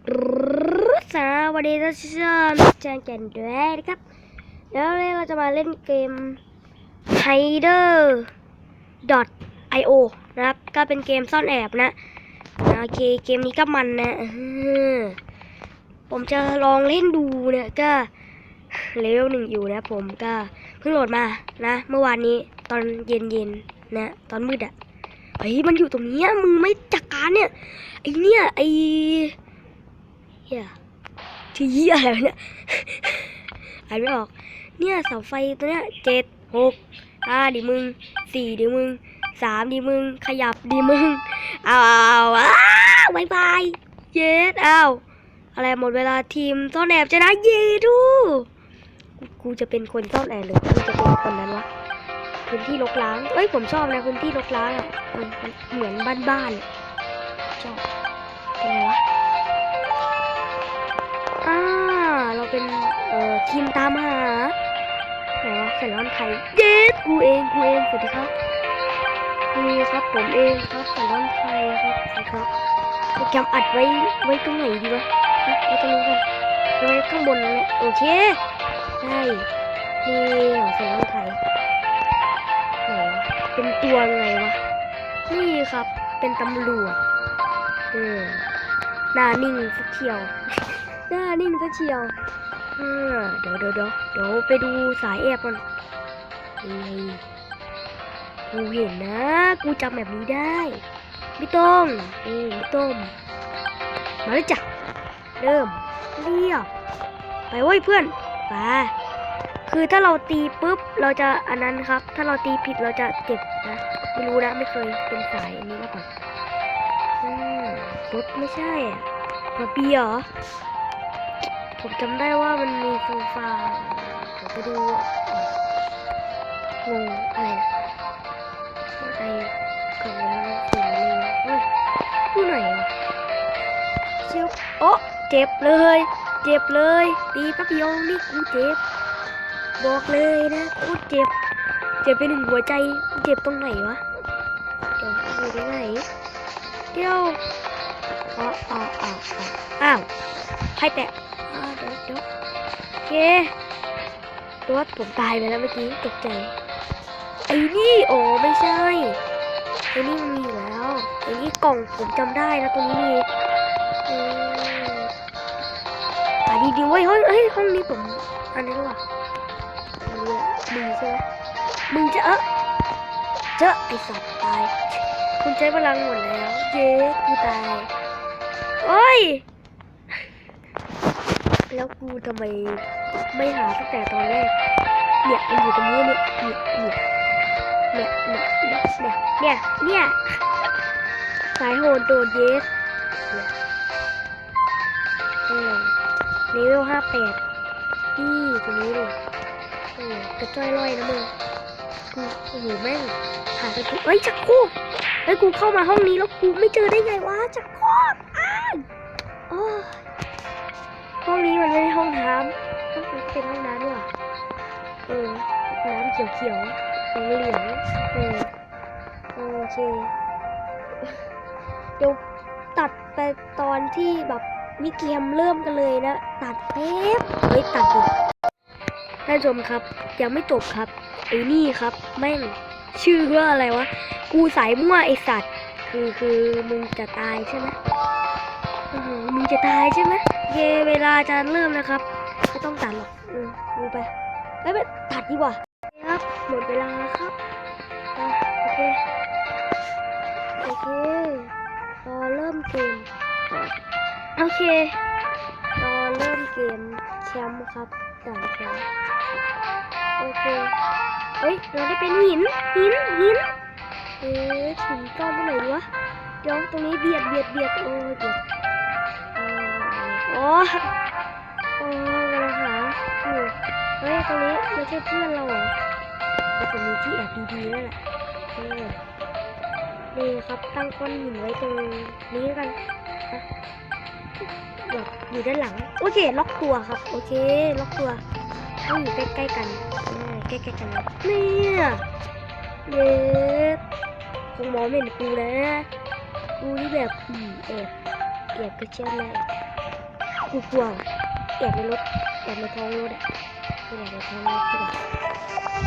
สวัสดีท่านผู้ชมแจงแก่นด้วยนะครับแล้ววันนี้เราจะมาเล่นเกม Hider .io นะครับ ก็เป็นเกมซ่อนแอบนะโอเคเกมนี้ก็มันนะผมจะลองเล่นดูเนี่ยก็เลเวลหนึ่งอยู่นะผมก็เพิ่งโหลดมานะ เมื่อวานนี้ตอนเย็นๆนะตอนมืดอะเฮ้ยมันอยู่ตรงนี้มึงไม่จัดการเนี่ยไอเนี่ยไอ เฮียที่เหี้ยอะไรวะเนี่ยอ่านไม่ออก เนี่ยเสาไฟตัวเนี้ยเจ็ดหกห้าดิมึงสี่ดิมึงสามดิมึง ขยับดิมึง เอาเอาเอาอ้าวบายบายเย็ดอ้าวอะไรหมดเวลาทีมซ่อนแอบชนะเยดูกูจะเป็นคนซ่อนแอบหรือกูจะเป็นคนนั้นวะพื้นที่รกร้างเอ้ยผมชอบนะพื้นที่รกร้างอะมันเหมือนบ้านๆอะชอบอะไรวะ เป็นเอ่อทีมตามหาไหนวะแสนร้อนไทยเย้กูเองกูเองสวัสดีครับนี่ครับผมเองครับแสนร้อนไทยครับสวัสดีครับโปรแกรมอัดไว้ไว้ตรงไหนดีวะไว้ตรงนี้กันไว้ข้างบนเนี่ยโอเคได้นี่ของแสนร้อนไทยไหนวะเป็นตัวไงวะนี่ครับเป็นตำรวจเออหน้านิ่งสักเที่ยวหน้านิ่งซะเชียว เออเดี๋ยวเดี๋ยวเดี๋ยวเดี๋ยวไปดูสายแอบก่อนกูเห็นนะ กูจำแบบนี้ได้ ไม่ต้องนี่ไม่ต้องมาเลยจ้ะเริ่มเรียบไปเว้ยเพื่อนไปคือถ้าเราตีปุ๊บเราจะอันนั้นครับ ถ้าเราตีผิดเราจะเจ็บนะไม่รู้นะไม่เคยเป็นสายอันนี้มาก่อนอืมรถไม่ใช่อะมาเบียร์เหรอ ผมจำได้ว่ามันมีโซฟาเดี๋ยวไปดูงงอะไรอะไรกล่องแล้วสีเลยเฮ้ยผู้ไหนวะเชียวโอ้เจ็บเลย เจ็บเลยตีแป๊บเดียวนี่กูเจ็บ บอกเลยนะกูเจ็บ เจ็บไปหนึ่งหัวใจเจ็บตรงไหนวะเดี๋ยวอยู่ตรงไหนเดี๋ยวอ๋ออ๋ออ๋ออ้าวใครแตะ เดี๋ยวเดี๋ยวโอเคตัวผมตายไปแล้วเมื่อกี้ตกใจ ไอ้นี่โอ้ไม่ใช่ ไอ้นี่มันมีแล้ว ไอ้นี่กล่องผมจำได้นะตัวนี้มีอ่ดีดีๆเว้ยเฮ้ยเฮ้ยห้องนี้ผมอันนี้หรอมึงอะมึงใช่ไหมมึงจะเออเจอไอสัตว์ตาย คุณใช้พลังหมดแล้ว เย้กูตาย โอ้ย แล้วกูทำไมไม่หาตั้งแต่ตอนแรก เนี่ยมันอยู่ตรงนี้เนี่ยเนี่ยเนี่ยเนี่ยเนี่ยเนี่ยเนี่ยสายโหดโดดเยสเออเลเวลห้าแปดนี่ตรงนี้เลยโอ้กระจ้อยลอยนะมึงกูโอ้โหแม่งหาไปกูเฮ้ยจักคู่เฮ้ยกูเข้ามาห้องนี้แล้วกูไม่เจอได้ไงวะจักคู่อ้าวโอ้ ห้องน้ำต้องเป็นห้องน้ำด้วยเออน้ำเขียวเขียวๆเหลืองเหลืองเออโอเค เดี๋ยวตัดไปตอนที่แบบมิเกมเริ่มกันเลยนะ ตัดเป๊บเฮ้ยตัดดิท่านชมครับ ยังไม่จบครับไอ้นี่ครับ แม่งชื่อว่าอะไรวะ กูสายมั่วไอสัตว์ คือคือมึงจะตายใช่ไหมมึงจะตายใช่ไหม เยเวลาจะเริ่มนะครับไม่ต้องตัดหรอกอืมดูไปไม่เป็นตัดดีกว่าครับหมดเวลาครับโอเคโอเครอเริ่มเกมโอเครอเริ่มเกมแชมป์ครับด่านแชมป์โอเคเฮ้ยเราได้เป็นหินหินหินเอ๊ะหินก้อนตรงไหนวะเดี๋ยวตรงนี้เบียดเบียดเบียดโอ้เบียด โอ้โอ้ยกำลังหาอยู่เฮ้ยตรงนี้ไม่ใช่เพื่อนเราเหรอแต่ผมมีที่แอบดีๆนั่นแหละนี่ครับตั้งก้อนหินไว้ตรงนี้กันนะแบบอยู่ด้านหลัง โอเค ล็อกตัวครับ โอเค ล็อกตัวต้องอยู่ใกล้ๆกันใกล้ๆกันนะเนี่ยเย็ดคงมองไม่เห็นกูนะกูนี่แบบอืมแอบแอบกระเช้าแม่ กูกลัวแอบในรถแอบในท้องรถไม่แอบในท้องรถดีกว่า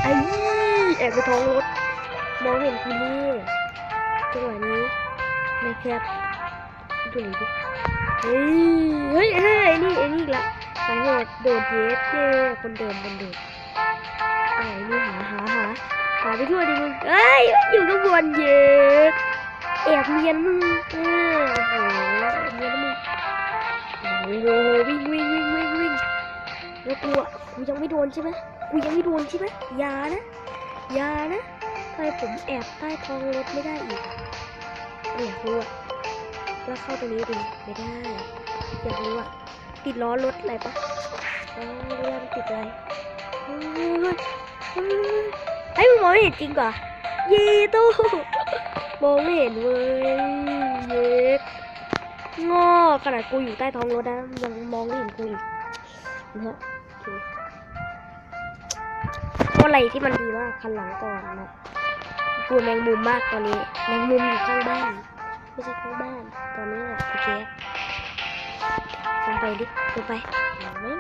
ไอ้แอบในท้องรถมองเห็นกูนี่จังหวะนี้นะครับดูหนดิเฮ้ยเฮ้ยไอ้นี่ไอ้นี่ละสายโหดโดดเย็ดเย่คนเดิมคนเดิมอะไรนี่หาหาหาหาไปทั่วดิมึงเอ้ยอยู่ข้างบนเย็ดแอบเนียนมึงเออโอ้โหแอบเนียนมึง โอ้โหวิ่งวิ่งวิ่งวิ่งวิ่งแล้วกูอะกูยังไม่โดนใช่ไหมกูยังไม่โดนใช่ไหมยานะยานะทำไมผมแอบใต้ท้องรถไม่ได้อีกอยากรู้อะแล้วเข้าตรงนี้ดีไม่ได้อยากรู้อะติดล้อรถอะไรปะเอ๋อไม่ได้มันติดอะไรเฮ้ยไอ้ยมึงมองไม่เห็นจริงกว่าเย่ตู้มองไม่เห็นเว้ยเย็ ดงอขนาดกูอยู่ใต้ท้องรถนะยังมองไม่เห็นกูอีกนะฮะโอเคก็อะไรที่มันดีมากคันหลังก่อนนะกูแมงมุมมากตอนนี้แมงมุมอยู่ข้างบ้านไม่ใช่ข้างบ้าน ตอนนี้แหละโอเคลงไปดิลงไปเอาแม่ง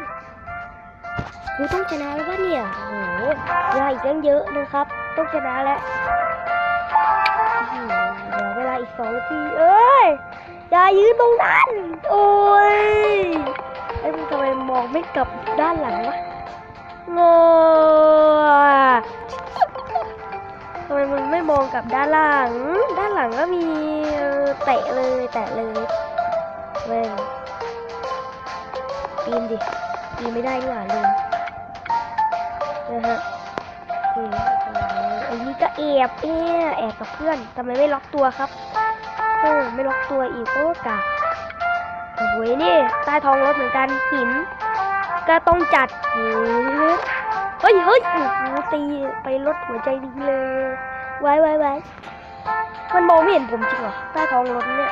กูต้องชนะแล้ววะเนี่ยโอ้โหเวลาอีกตั้งเยอะนะครับ ต้องชนะแล้วอื้อหือเหลือเวลาอีกสองนาทีเอ้ย อย่ายืนตรงนั้น โอ้ยไอ้มึงทำไมมองไม่กลับด้านหลังวะงอทำไมมึงไม่มองกลับด้านหลัง ด้านหลังก็มีเตะเลยแตะเลยเว้ยปีนดิปีนไม่ได้ดีกว่าลืมนะฮะอ้โหไอ้นี่ก็แอบเอ๊แอบกับเพื่อนทำไมไม่ล็อกตัวครับ เออไม่ล็อกตัวอีกโอ้กะโอ้โหนี่ใต้ท้องรถเหมือนกันหิน ก็ต้องจัดหเฮ้ยเฮ้ยโอ้โหตีไปรถหัวใจดีเลย ไว้ไว้ไว้มันมองไม่เห็นผมจริงเหรอใต้ท้องรถเนี่ย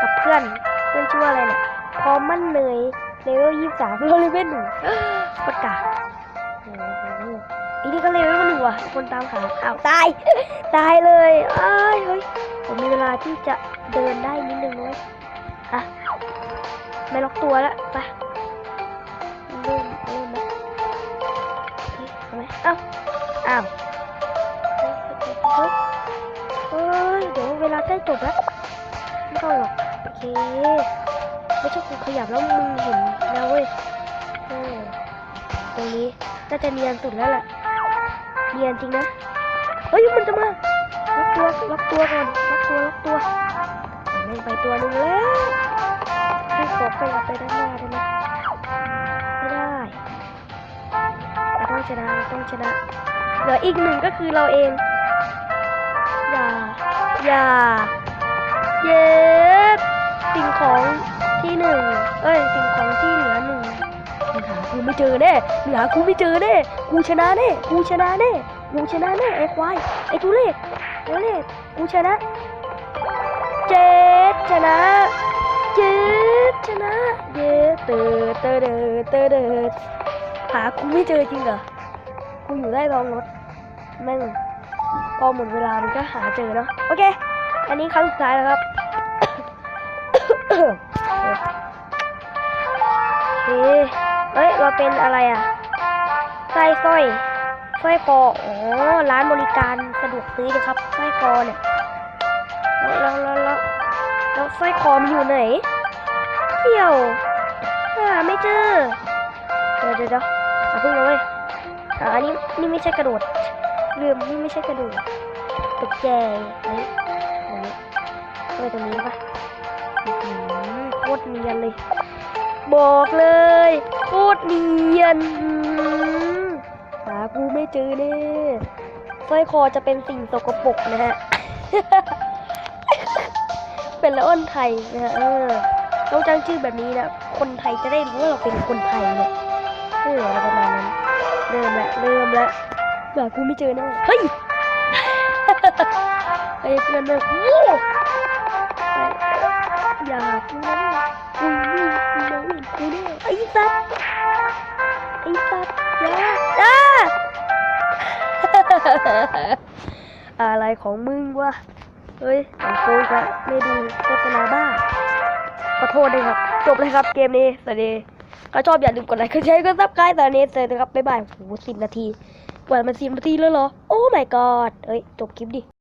กับเพื่อนเพื่อนชื่อว่าอะไรเนี่ยพอมั่นเนยเลเวลยี่สามเราเลเวลหนึ่งประกาศ อ้โหอีนี่ก็เลเวลหนึ่งว่ะ คนตามหาอ้าวตาย ตายเลยอ้ายเฮ้ย ผมมีเวลาที่จะเดินได้นิดนึงน้อยอะ ไม่ล็อกตัวแล้วไปเริ่มเริ่มแล้วเฮ้ยทำไมอ้าวอ้าวเฮ้ยเฮ้ย เดี๋ยวเวลาใกล้จบแล้ว ไม่ต้องหรอก โอเค ไม่ชอบกูขยับแล้วมึงเห็นแล้วเว้ยเออตรงนี้ น่าจะเนียนสุดแล้วแหละเนียนจริงนะ เฮ้ยมันจะมาล็อกตัวล็อกตัวก่อนล็อกตัวล็อกตัวแม่งไปตัวหนึงแล้วให้ขอขยับไปด้านหน้าได้ไหมไม่ได้ต้องชนะต้องชนะเหลืออีกหนึ่งก็คือเราเอง อย่า อย่า เย็ดสิ่งของที่หนึ่งเอ้ยสิ่งของที่ากูไม่เจอแน่มึงหากูไม่เจอแน่กูชนะแน่กูชนะแน่กูชนะแน่ไอ้ควายไอ้ทุเรศเดี๋ยวนี่กูชนะเจ็ดชนะเจ็ดชนะเย้เตอเตอเดอเตอเดอหากูไม่เจอจริงเหรอกูอยู่ใต้ท้องรถแม่งพอหมดเวลามันก็หาเจอเนาะโอเค อันนี้ครั้งสุดท้ายแล้วครับเฮ้ เอ้ย เราเป็นอะไรอะไส้สร้อยสร้อยคออ๋อร้านบริการสะดวกซื้อนะครับสร้อยคอเนี่ยแล้วแล้วแล้วแล้วสร้อยคอมอยู่ไหนเที่ยวหาไม่เจอเดี๋ยวเดี๋ยวเดี๋ยวเอาพิ่งเลยอ่าอันนี้นี่ไม่ใช่กระโดดลืมนี่ไม่ใช่กระโดดตกใจเฮ้ยตรงนี้เฮ้ยตรงนี้ปะโคตรเนียนเลย บอกเลยโคตรเนียนหากูไม่เจอแน่สร้อยคอจะเป็นสิ่งสกปรกนะฮะ เป็นละอ้นไทยนะฮะเออต้องตั้งชื่อแบบนี้นะ คนไทยจะได้รู้ว่าเราเป็นคนไทยเนี่ยเอออะไรประมาณนั้น เริ่มละเริ่มละหากูไม่เจอแน่เฮ้ยเฮ้เพื่อนเลยโอ้อย่ากูนะกูนี่กูมองไม่เห็นกูเนี่ยไอ้สัตว์ไอ้สัตว์อย่าอ่าอะไรของมึงวะ เฮ้ยของโกงกะไม่ดูโฆษณาบ้าขอโทษด้วยครับ จบเลยครับเกมนี้ สวัสดีถ้าชอบอย่าลืมกดไลค์กดแชร์กดซับสไครต์ตอนนี้เลยนะครับ บ๊ายบายโอ้โหสิบนาทีกว่ามันสิบนาทีแล้วเหรอ โอ้ my god เอ้ย จบคลิปดิ